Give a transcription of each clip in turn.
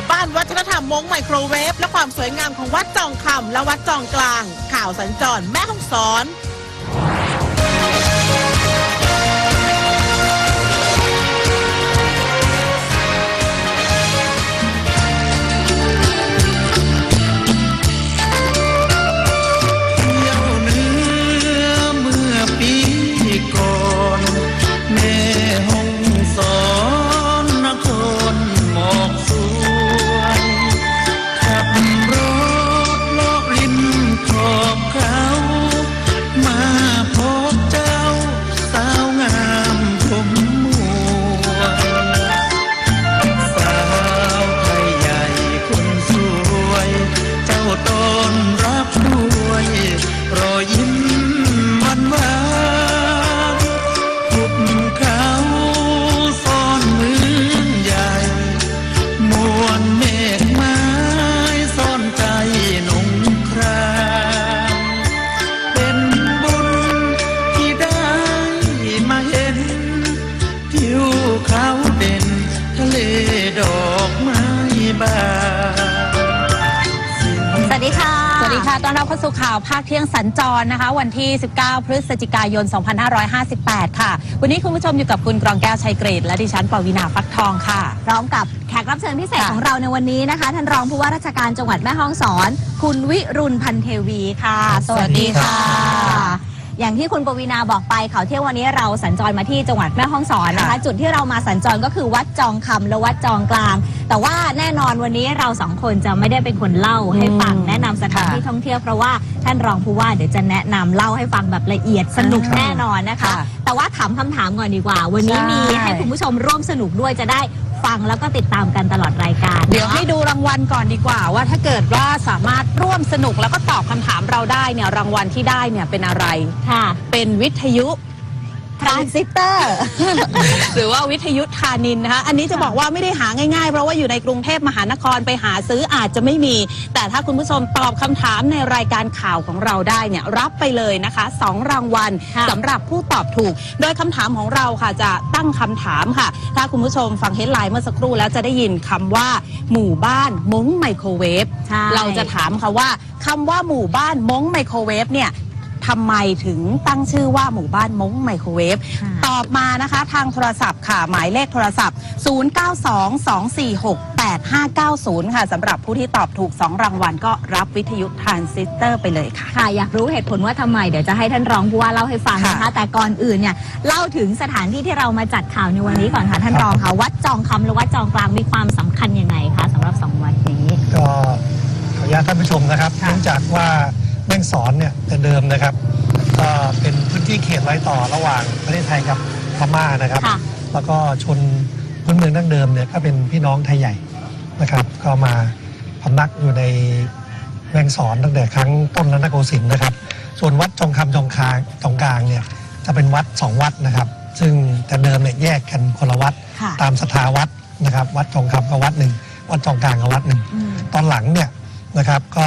มู่บ้านวัฒนธรรมมงไมโครเวฟและความสวยงามของวัดจองคำและวัดจองกลาง ข่าวสัญจรแม่ห้องสอน เลดอกไม้บานสวัสดีค่ะ สวัสดีค่ะ ต้อนรับเข้าสู่ข่าวภาคเที่ยงสัญจรนะคะ วันที่ 19 พฤศจิกายน 2558 ค่ะ วันนี้คุณผู้ชมอยู่กับคุณกรองแก้วชัยเกรด และดิฉันปวีณาฟักทองค่ะ พร้อมกับแขกรับเชิญพิเศษค่ะของเราในวันนี้นะคะ ท่านรองผู้ว่าราชการจังหวัดแม่ฮ่องสอน คุณวิรุณพันเทวีค่ะ สวัสดีค่ะ อย่างที่คุณปวีนาบอกไปข่าวเที่ยงวันนี้เราสัญจรมาที่จังหวัดแม่ฮ่องสอนนะคะค่ะจุดที่เรามาสัญจรก็คือวัดจองคำและวัดจองกลาง แต่ว่าแน่นอนวันนี้เราสองคนจะไม่ได้เป็นคนเล่าให้ฟังอืมแนะนำสถานค่ะที่ท่องเที่ยวเพราะว่า ท่านรองผู้ว่าเดี๋ยวจะแนะนำเล่าให้ฟังแบบละเอียดสนุกค่ะแน่นอนนะคะ ค่ะแต่ว่าถามคำถามก่อนดีกว่า วันนี้ใช่มีให้คุณผู้ชมร่วมสนุกด้วยจะได้ฟังแล้วก็ติดตามกันตลอดรายการเดี๋ยวให้ดูรางวัลก่อนดีกว่า ว่าถ้าเกิดว่าสามารถร่วมสนุกแล้วก็ตอบคำถามเราได้เนี่ยรางวัลที่ได้เนี่ยเป็นอะไร ค่ะ เป็นวิทยุ ทรานซิสเตอร์ หรือว่าวิทยุธานินนะคะอันนี้จะบอกว่าไม่ได้หาง่ายๆ เพราะว่าอยู่ในกรุงเทพมหานครไปหาซื้ออาจจะไม่มี แต่ถ้าคุณผู้ชมตอบคำถามในรายการข่าวของเราได้เนี่ยรับไปเลยนะคะสองรางวัลค่ะ สำหรับผู้ตอบถูก โดยคำถามของเราค่ะจะตั้งคำถามค่ะ ถ้าคุณผู้ชมฟังเฮดไลน์เมื่อสักครู่แล้วจะได้ยินคำว่า หมู่บ้านมงไมโครเวฟ ใช่ เราจะถามค่ะว่าคำว่าหมู่บ้านมงไมโครเวฟเนี่ย ทำไมถึงตั้งชื่อว่าหมู่บ้านมงไมโครเวฟค่ะ ตอบมานะคะทางโทรศัพท์ค่ะ หมายเลขโทรศัพท์ 0922468590 ค่ะสำหรับผู้ที่ตอบถูก 2 รางวัลก็รับวิทยุทรานซิสเตอร์ไปเลยค่ะ ค่ะอยากรู้เหตุผลว่าทำไมเดี๋ยวจะให้ท่านรองผู้ว่าเล่าให้ฟังนะคะ ค่ะ แต่ก่อนอื่นเนี่ยเล่าถึงสถานที่ที่เรามาจัดข่าวในวันนี้ก่อนค่ะท่านรองค่ะวัดจองคำและวัดจองกลางมีความสำคัญยังไงคะสำหรับสองวัดนี้ ก็ขออนุญาตท่านผู้ชมนะครับค่ะ เนื่องจากว่า แม่งสอนเนี่ยแต่เดิมนะครับก็เป็นพื้นที่เขตรอยต่อระหว่างประเทศไทยกับพม่านะครับค่ะแล้วก็ชนพื้นเมืองดั้งเดิมเนี่ยก็เป็นพี่น้องไทยใหญ่นะครับ ก็มาพำนักอยู่ในแม่งสอนตั้งแต่ครั้งต้นรัตนโกสินทร์นะครับ ส่วนวัดจองคำจองคางจองกลางเนี่ยจะเป็นวัดสองวัดนะครับ ซึ่งแต่เดิมเนี่ยแยกกันคนละวัดค่ะตามสถาวัดนะครับ วัดจองคำก็วัดหนึ่งวัดจองกลางก็วัดหนึ่งอืมตอนหลังเนี่ยนะครับก็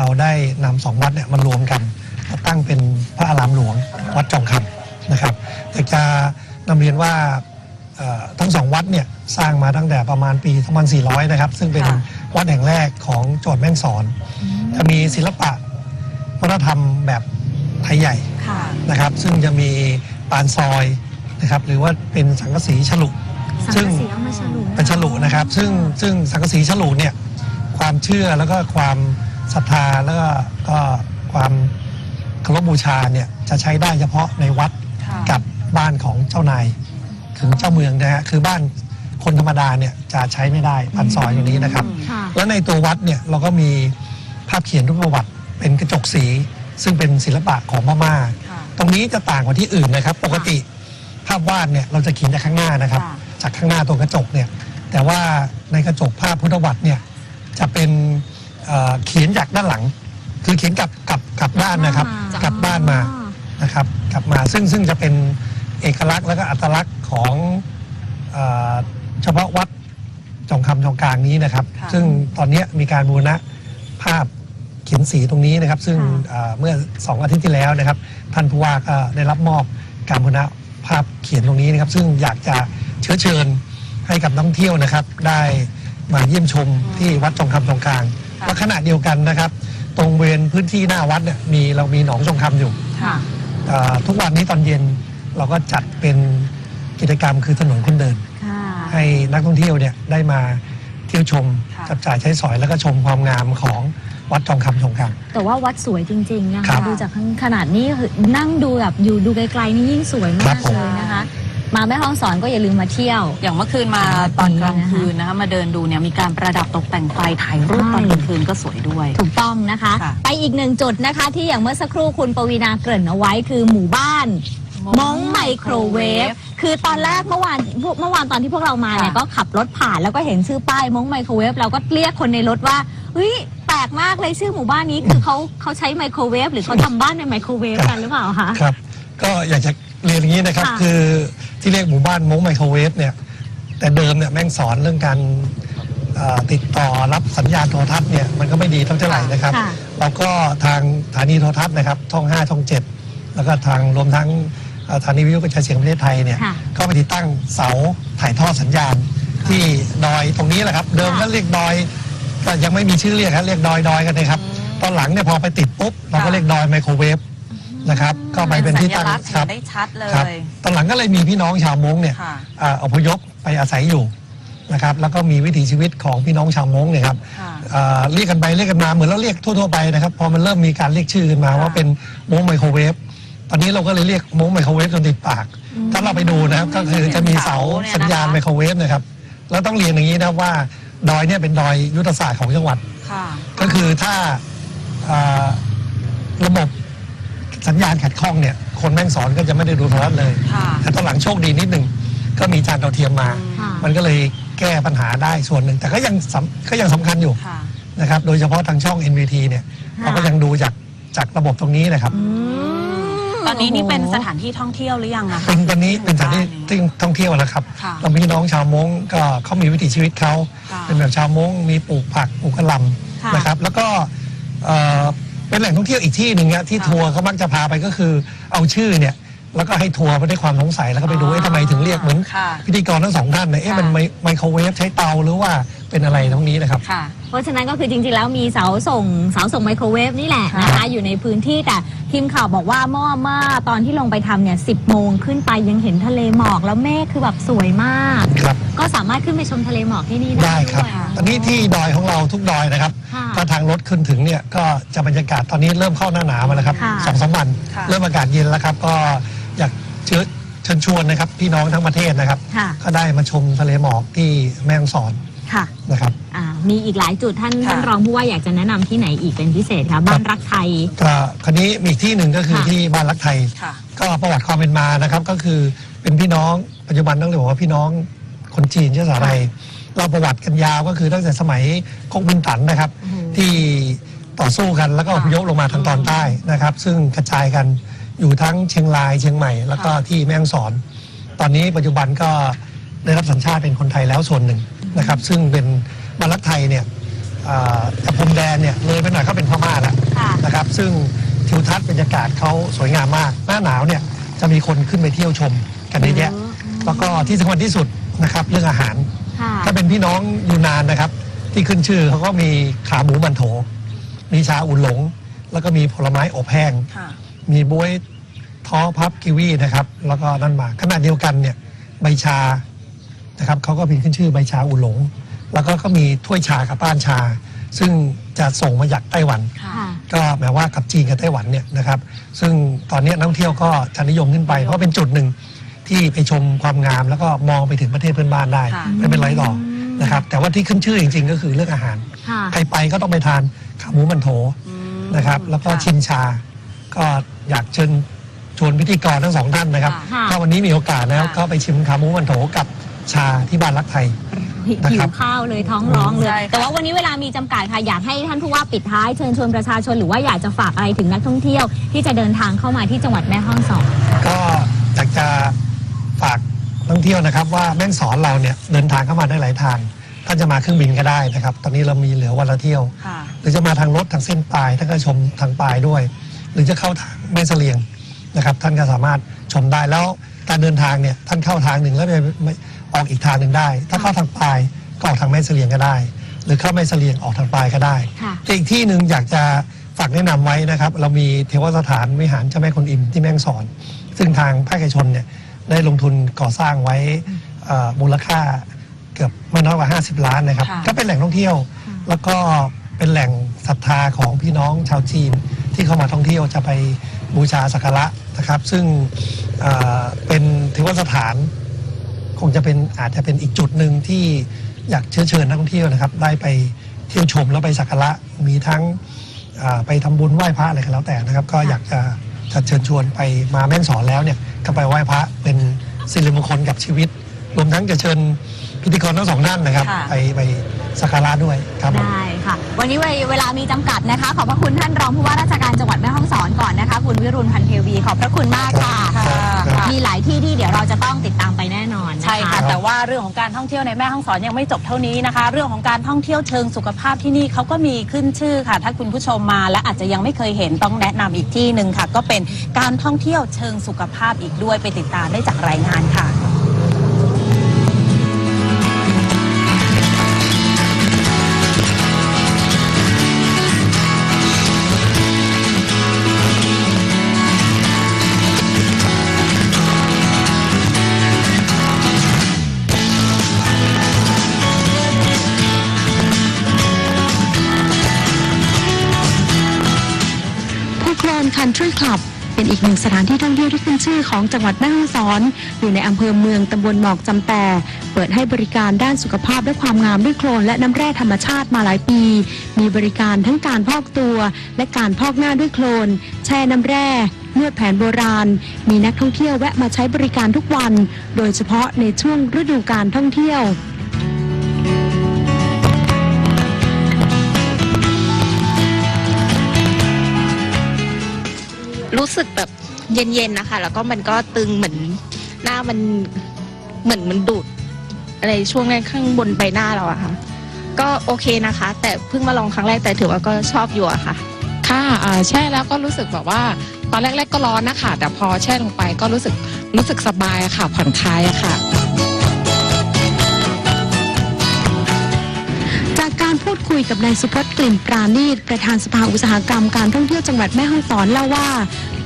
เราได้นำสองวัดเนี่ยมารวมกันแล้วตั้งเป็นพระอารามหลวงวัดจองคำนะครับอยากจะนำเรียนว่าเอ่อทั้งสองวัดเนี่ยสร้างมาตั้งแต่ประมาณปี 2400 นะครับ ซึ่งเป็นค่ะวัดแห่งแรกของจังหวัดแม่ฮ่องสอน จะมีศิลปะวัฒนธรรมแบบไทยใหญ่ค่ะนะครับ ซึ่งจะมีปานซอยนะครับหรือว่าเป็นสังกะสีฉลุสังซึ่งกะสีเอามาฉลุเป็นฉลุนะครับ ซึ่งซึ่งสังกะสีฉลุเนี่ยความเชื่อแล้วก็ความ ศรัทธาแล้วก็ก็ความเคารพบูชาเนี่ยจะใช้ได้เฉพาะในวัดค่ะกับบ้านของเจ้านายถึงเจ้าเมืองนะฮะคือบ้านคนธรรมดาเนี่ยจะใช้ไม่ได้ปันซอยอย่างนี้นะครับค่ะแล้วในตัววัดเนี่ยเราก็มีภาพเขียนรูปประวัติเป็นกระจกสี ซึ่งเป็นศิลปะของพม่าค่ะตรงนี้จะต่างกว่าที่อื่นนะครับ ปกติภาพวาดเนี่ยเราจะเขียนจากข้างหน้านะครับค่ะจากข้างหน้าตัวกระจกเนี่ยแต่ว่าในกระจกภาพพุทธวัตรเนี่ยจะเป็น เอ่อเขียนจากด้านหลัง คือเขียนกลับกลับกลับด้านนะครับ อ่ากลับบ้านมา นะครับกลับมาซึ่งซึ่งจะเป็นเอกลักษณ์และก็อัตลักษณ์ของเอ่อเฉพาะวัดจองคำจองกลางนี้นะครับ ค่ะ ซึ่งตอนเนี้ยมีการบูรณะภาพเขียนสีตรงนี้นะครับ ซึ่งค่ะเอ่อเมื่อสองอาทิตย์ที่แล้วนะครับท่านผู้ว่าก็ได้รับมอบการบูรณะภาพเขียนตรงนี้นะครับ ซึ่งอยากจะเชื้อเชิญให้กับนักท่องเที่ยวนะครับ ได้มาเยี่ยมชมที่วัดจงคำจงกลางค่ะ และขณะเดียวกันนะครับ ตรงเวรพื้นที่หน้าวัดเนี่ยมีเรามีหนองจงคำอยู่ค่ะ เอ่อทุกวันนี้ตอนเย็นเราก็จัดเป็นกิจกรรมคือถนนคนเดิน ค่ะ ให้นักท่องเที่ยวเนี่ยได้มาเที่ยวชมค่ะ จับจ่ายใช้สอยแล้วก็ชมความงามของวัดจองคำจงกลางแต่ว่าวัดสวยจริง ๆ นะครัคะ บดูจากข้างขนาดนี้คือนั่งดูแบบอยู่ดูไกลๆนี่ยิ่งสวยครัมากบผมเลยนะคะ มาแม่ห้องสอนก็อย่าลืมมาเที่ยว อย่างเมื่อคืนมาตอนกลางคืนนะคะมาเดินดูเนี่ยมีการประดับตกแต่งไฟถ่ายรูปใช่ตอนกลางคืนก็สวยด้วย ถูกต้องนะคะ ค่ะ ไปอีกหนึ่งจุดนะคะ ที่อย่างเมื่อสักครู่คุณปวีนาเกริ่นเอาไว้คือหมู่บ้าน มงไมโครเวฟ คือตอนแรกเมื่อวานพวกเมื่อวานตอนที่พวกเรามาเนี่ยค่ะ ก็ขับรถผ่านแล้วก็เห็นชื่อป้ายมงไมโครเวฟเราก็เรียกคนในรถว่าเฮ้ยแปลกมากเลยชื่อหมู่บ้านนี้คือเขาเขาใช้ไมโครเวฟหรือเขาทำบ้านในไมโครเวฟกันหรือเปล่าคะ ครับก็อยากจะเรียนอย่างนี้นะครับค่ะคือ ที่เรียกหมู่บ้านมงไมโครเวฟเนี่ยแต่เดิมเนี่ยแม่งสอนเรื่องการเอ่อติดต่อรับสัญญาณโทรทัศน์เนี่ยมันก็ไม่ดีเท่าไหร่นะครับค่ะแล้วก็ทางสถานีโทรทัศน์นะครับช่อง 5 ช่อง 7 แล้วก็ทางรวมทั้งเอ่อสถานีวิทยุกระจายเสียงประเทศไทยเนี่ยค่ะก็ไปติดตั้งเสาถ่ายทอดสัญญาณที่ดอยตรงนี้แหละครับ เดิมก็เรียกดอยก็ยังไม่มีชื่อเรียกครับเรียกดอยดอยกันนะครับ ตอนหลังเนี่ยพอไปติดปุ๊บเราก็เรียกดอยไมโครเวฟ นะครับ ก็ไปเป็นที่ตั้งสัญลักษณ์ครับเห็นได้ชัดเลครับยตอนหลังก็เลยมีพี่น้องชาวมงเนี่ยค่ะ อ่าอพยพไปอาศัยอยู่นะครับ แล้วก็มีวิถีชีวิตของพี่น้องชาวมงเนี่ยครับ ค่ะ อ่าเรียกกันไปเรียกกันมาเหมือนเราเรียกทั่วๆไปนะครับพอมันเริ่มมีการเรียกชื่อขึ้นมาค่ะ ว่าเป็นมงไมโครเวฟตอนนี้เราก็เลยเรียกมงไมโครเวฟจนติดปาก ถ้าเราไปดูนะครับก็คือจะมีเสาสัญญาณไมโครเวฟนะครับแล้วต้องเรียนอย่างนี้นะครับว่าดอยเนี่ยเป็นดอยยุทธศาสตร์ของจังหวัด ค่ะ ก็คือถ้าอ่าระบบ สัญญาณขัดข้องเนี่ยคนแม่งสอนก็จะไม่ได้ดูโทรทัศน์เลย ค่ะ แต่ตอนหลังโชคดีนิดหนึ่งก็มีจานดาวเทียมมา ค่ะ มันก็เลยแก้ปัญหาได้ส่วนหนึ่ง แต่ก็ยังสำก็ยังสำคัญอยู่ค่ะ นะครับ โดยเฉพาะทางช่อง NVT เนี่ยค่ะเราก็ยังดูจากจากระบบตรงนี้นะครับอืมตอนนี้นี่เป็นโอ้โหสถานที่ท่องเที่ยวหรือยังอะคะเป็นตอนนี้เป็นสถานที่หมู่บ้ที่ท่องเที่ยวนะครับค่ะเรามีน้องชาวมงก็เขามีวิถีชีวิตเขาค่ะเป็นแบบชาวมงมีปลูกผักปลูกกระหลค่ะำนะครับ แล้วก็เอ่อ เป็นแหล่งท่องเที่ยวอีกที่หนึ่งอะที่ค่ะทัวร์เขามักจะพาไปก็คือเอาชื่อเนี่ย แล้วก็ให้ทัวร์ไปด้วยความสงสัยแล้วก็ไปดูอ๋อเอ๊ะทำไมถึงเรียกเหมือน ค่ะ พิธีกรทั้งสองท่านเนี่ยเอ๊ะค่ะมันไมไมโครเวฟใช้เตาหรือว่า เป็นอะไรตรงนี้นะครับ ค่ะ เพราะฉะนั้นก็คือจริงๆ แล้วมีเสาส่งเสาส่งไมโครเวฟนี่แหละนะครัคะบอยู่ในพื้นที่แต่ทีมข่าวบอกว่าเมื่อเมื่อตอนที่ลงไปทำเนี่ยสิบโมงขึ้นไปยังเห็นทะเลหมอกแล้วเมฆคือแบบสวยมาก ครับ ก็สามารถขึ้นไปชมทะเลหมอกที่นี่ได้ได้ครับ ด้วยตอนนี้ที่ดอยของเราทุกดอยนะครับ ค่ะ ถ้าทางรถขึ้นถึงเนี่ยก็จะบรรยากาศตอนนี้เริ่มเข้าหน้าหนาวมาแล้วครับค่ะ สองสามวันค่ะ เริ่มอากาศเย็นแล้วครับ ก็อยากเชิญเชิญชวนนะครับพี่น้องทั้งประเทศนะครับ ค่ะ ก็ได้มาชมทะเลหมอกที่แม่ฮ่องสอน ค่ะ นะครับ อ่ามีอีกหลายจุดท่านค่ะ ท่านรองผู้ว่าอยากจะแนะนำที่ไหนอีกเป็นพิเศษคะบ้านรักไทย ก็คราวนี้มีอีกที่หนึ่งก็คือค่ะ ที่บ้านรักไทย ค่ะ ก็ประวัติความเป็นมานะครับก็คือเป็นพี่น้องปัจจุบันต้องเรียกว่าพี่น้องคนจีนเชื้อสายไทยเราประวัติกันยาวก็คือตั้งแต่สมัยก๊กมินตั๋นนะครับโอ้โหที่ต่อสู้กันแล้วก็อพยพลงมาทางตอนใต้นะครับ ซึ่งกระจายกันอยู่ทั้งเชียงรายเชียงใหม่ แล้วก็ที่แม่ฮ่องสอน ตอนนี้ปัจจุบันก็ ได้รับสัญชาติเป็นคนไทยแล้วส่วนหนึ่งนะครับ ซึ่งเป็นบรรลักไทยเนี่ยอ่าจากพรมแดนเนี่ยเลยไปหน่อยก็เป็นพม่าแล้วค่ะนะครับ ซึ่งทิวทัศน์บรรยากาศเขาสวยงามมาก หน้าหนาวเนี่ยจะมีคนขึ้นไปเที่ยวชมกันเยอะแยะแล้วก็ที่สำคัญที่สุดนะครับเรื่องอาหารค่ะถ้าเป็นพี่น้องยูนานนะครับ ที่ขึ้นชื่อเขาก็มีขาหมูมันโถ มีชาอุ่นหลง แล้วก็มีผลไม้อบแห้งค่ะมีบวยท้อพับกิวีนะครับ แล้วก็นั่นมาขณะเดียวกันเนี่ยใบชา นะครับเขาก็มีขึ้นชื่อใบชาอุ่นหลง แล้วก็ก็มีถ้วยชากับป้านชา ซึ่งจะส่งมาจากไต้หวัน ค่ะ ก็หมายว่ากับจีนกับไต้หวันเนี่ยนะครับ ซึ่งตอนนี้นักท่องเที่ยวก็จะนิยมขึ้นไป เพราะเป็นจุดหนึ่งที่ไปชมความงามแล้วก็มองไปถึงประเทศเพื่อนบ้านได้ค่ะ ไม่เป็นไรหรอกนะครับ แต่ว่าที่ขึ้นชื่อจริงๆ ก็คือเรื่องอาหาร ค่ะใครไปก็ต้องไปทานขาหมูมันโถอืมนะครับ แล้วก็ค่ะ ชิมชา ก็อยากเชิญชวนพิธีกรทั้งสองท่านนะครับค่ะ ถ้าวันนี้มีโอกาสแล้วค่ะ ก็ไปชิมขาหมูมันโถกับ ชาที่บ้านรักไทย นะหิครัวบข้าวเลยท้องร้องเลใช่ย ค่ะ แต่ว่าวันนี้เวลามีจำกัดค่ะอยากให้ท่านผู้ว่าปิดท้ายเชิญชวนประชาชนหรือว่าอยากจะฝากอะไรถึงนักท่องเที่ยว ที่จะเดินทางเข้ามาที่จังหวัดแม่ฮ่องสอน ก็อยากจะฝากนักท่องเที่ยวนะครับ ว่าแม่งสอนเราเนี่ยเดินทางเข้ามาได้หลายทางท่านจะมาเครื่องบินก็ได้นะครับ ตอนนี้เรามีเหลือวันละเที่ยว ค่ะ หรือจะมาทางรถทางเส้นปลายท่านก็ชมทางปลายด้วย หรือจะเข้าทางแม่เสลียงนะครับ ท่านก็สามารถชมได้แล้วการเดินทางเนี่ยท่านเข้าทางหนึ่งแล้วไปไป ออกอีกทางหนึ่งได้ ถ้าเข้าทางปลายก็ออกทางแม่เสลียงก็ได้ หรือเข้าแม่เสลียงออกทางปลายก็ได้ ค่ะแต่อีกที่หนึ่งอยากจะฝากแนะนำไว้นะครับ เรามีเทวสถานวิหารเจ้าแม่คนอิมที่แม่ฮ่องสอน ซึ่งทางภาคเอกชนเนี่ยได้ลงทุนก่อสร้างไว้เอ่อมูลค่าเกือบไม่น้อยกว่า 50 ล้านนะครับ ค่ะ ก็เป็นแหล่งท่องเที่ยว แล้วก็เป็นแหล่งศรัทธาของพี่น้องชาวจีน ที่เข้ามาท่องเที่ยวจะไปบูชาสักการะนะครับ ซึ่งเอ่อเป็นเทวสถาน คงจะเป็นอาจจะเป็นอีกจุดหนึ่งที่อยากเชิญเชิญนักท่องเที่ยวนะครับ ได้ไปเที่ยวชมแล้วไปสักการะมีทั้งอ่าไปทำบุญไหว้พระอะไรก็แล้วแต่นะครับ ก็อยากจะจะเชิญชวนไปมาแม่ฮ่องสอนแล้วเนี่ยก็ไปไหว้พระเป็นสิริมงคลกับชีวิต รวมทั้งจะเชิญพิธีกรทั้งสองท่านนะครับค่ะไปไป สักการะด้วยครับผม ได้ค่ะ วันนี้เวลามีจำกัดนะคะ ขอบพระคุณท่านรองผู้ว่าราชการจังหวัดแม่ฮ่องสอนก่อนนะคะ คุณวิรุณพันเทวี ขอบพระคุณมากค่ะ ครับครับ มีหลายที่ที่เดี๋ยวเราจะต้องติดตามไปแน่นอนน ใช่ค่ะ แต่ว่าเรื่องของการท่องเที่ยวในแม่ฮ่องสอนยังไม่จบเท่านี้นะคะ เรื่องของการท่องเที่ยวเชิงสุขภาพที่นี่เขาก็มีขึ้นชื่อค่ะ ถ้าคุณผู้ชมมาและอาจจะยังไม่เคยเห็นต้องแนะนำอีกที่หนึ่งค่ะ ก็เป็นการท่องเที่ยวเชิงสุขภาพอีกด้วยไปติดตามได้จากรายงานค่ะ ผู้คลอนคันทรีคลับเป็นอีกหนึ่งสถานที่ท่องเที่ยวที่ขึ้นชื่อของจังหวัดแม่ฮ่องสอน อยู่ในอำเภอเมืองตำบลหมอกจำแปเปิดให้บริการด้านสุขภาพและความงามด้วยโคลนและน้ำแร่ธรรมชาติมาหลายปี มีบริการทั้งการพอกตัวและการพอกหน้าด้วยโคลน แช่น้ำแร่นวดแผนโบราณ มีนักท่องเที่ยวแวะมาใช้บริการทุกวัน โดยเฉพาะในช่วงฤดูการท่องเที่ยว รู้สึกแบบเย็นๆนะคะ แล้วก็มันก็ตึงเหมือนหน้ามันเหมือนมันดูด อะไรช่วงนั้นข้างบนใบหน้าเราอะค่ะ ก็โอเคนะคะ แต่เพิ่งมาลองครั้งแรกแต่ถือว่าก็ชอบอยู่อะค่ะ ค่ะอ่าแช่แล้วก็รู้สึกแบบว่า ตอนแรก ๆ ก็ร้อนนะคะแต่พอแช่ลงไปก็รู้สึกรู้สึกสบายอะค่ะ ผ่อนคลายอะค่ะ จากการพูดคุยกับนายสุพจน์กลิ่นปราณีตประธานสภาอุตสาหกรรมการท่องเที่ยวจังหวัดแม่ฮ่องสอนเล่าว่า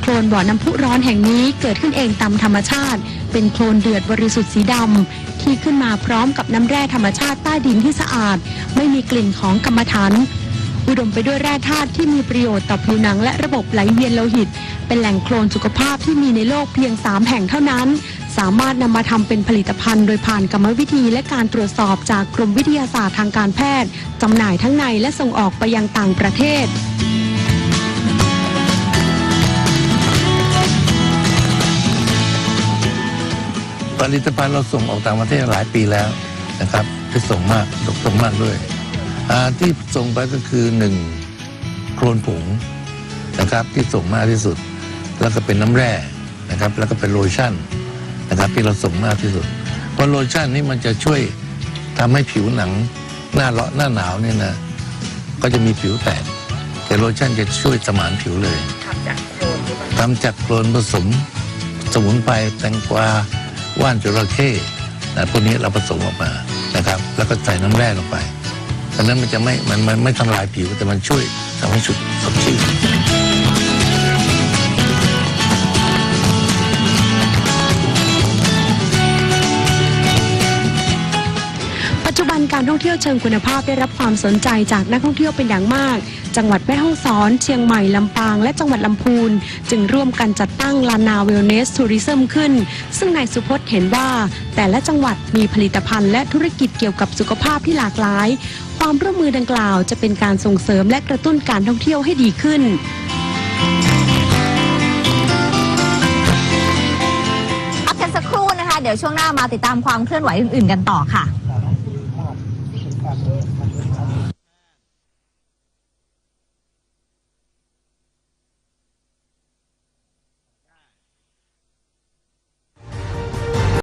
โคลนบ่อน้ำพุร้อนแห่งนี้เกิดขึ้นเองตามธรรมชาติ เป็นโคลนเดือดบริสุทธิ์สีดำที่ขึ้นมาพร้อมกับน้ำแร่ธรรมชาติใต้ดินที่สะอาด ไม่มีกลิ่นของกรรมฐานอุดมไปด้วยแร่ธาตุที่มีประโยชน์ต่อผิวหนังและระบบไหลเวียนโลหิต เป็นแหล่งโคลนสุขภาพที่มีในโลกเพียง 3 แห่งเท่านั้น สามารถนำมาทำเป็นผลิตภัณฑ์โดยผ่านกรรมวิธีและการตรวจสอบจากกรมวิทยาศาสตร์ทางการแพทย์จำหน่ายทั้งในและส่งออกไปยังต่างประเทศผลิตภัณฑ์เราส่งออกต่างประเทศหลายปีแล้วนะครับที่ส่งมากส่งมากด้วยที่ส่งไปก็คือหนึ่งโคลนผงนะครับที่ส่งมากที่สุด แล้วก็เป็นน้ำแร่นะครับ แล้วก็เป็นโลชั่น นะครับที่เราส่งมากที่สุด เพราะโลชั่นนี่มันจะช่วยทำให้ผิวหนังหน้าเลาะหน้าหนาวเนี่ยนะก็จะมีผิวแตกแต่โลชั่นจะช่วยสมานผิวเลยทำจากโคลนผสมสมุนไพรแตงกวาว่านจระเข้นะพวกนี้เราผสมออกมานะครับ แล้วก็ใส่น้ำแร่ลงไปดังนั้นมันจะไม่มันมันไม่ทำลายผิวแต่มันช่วยทำให้สุดสดชื่น จจุบันการท่องเที่ยวเชิงคุณภาพได้รับความสนใจจากนักท่องเที่ยวเป็นอย่างมาก จังหวัดแม่ฮ่องสอน เชียงใหม่ ลำปาง และจังหวัดลำพูน จึงร่วมกันจัดตั้งลานาเวลเนสทัวริซึมขึ้น ซึ่งนายสุพจน์เห็นว่า แต่ละจังหวัดมีผลิตภัณฑ์และธุรกิจเกี่ยวกับสุขภาพที่หลากหลาย ความร่วมมือดังกล่าวจะเป็นการส่งเสริมและกระตุ้นการท่องเที่ยวให้ดีขึ้นพักกันสักครู่นะคะ เดี๋ยวช่วงหน้ามาติดตามความเคลื่อนไหวอื่น ๆ กันต่อค่ะ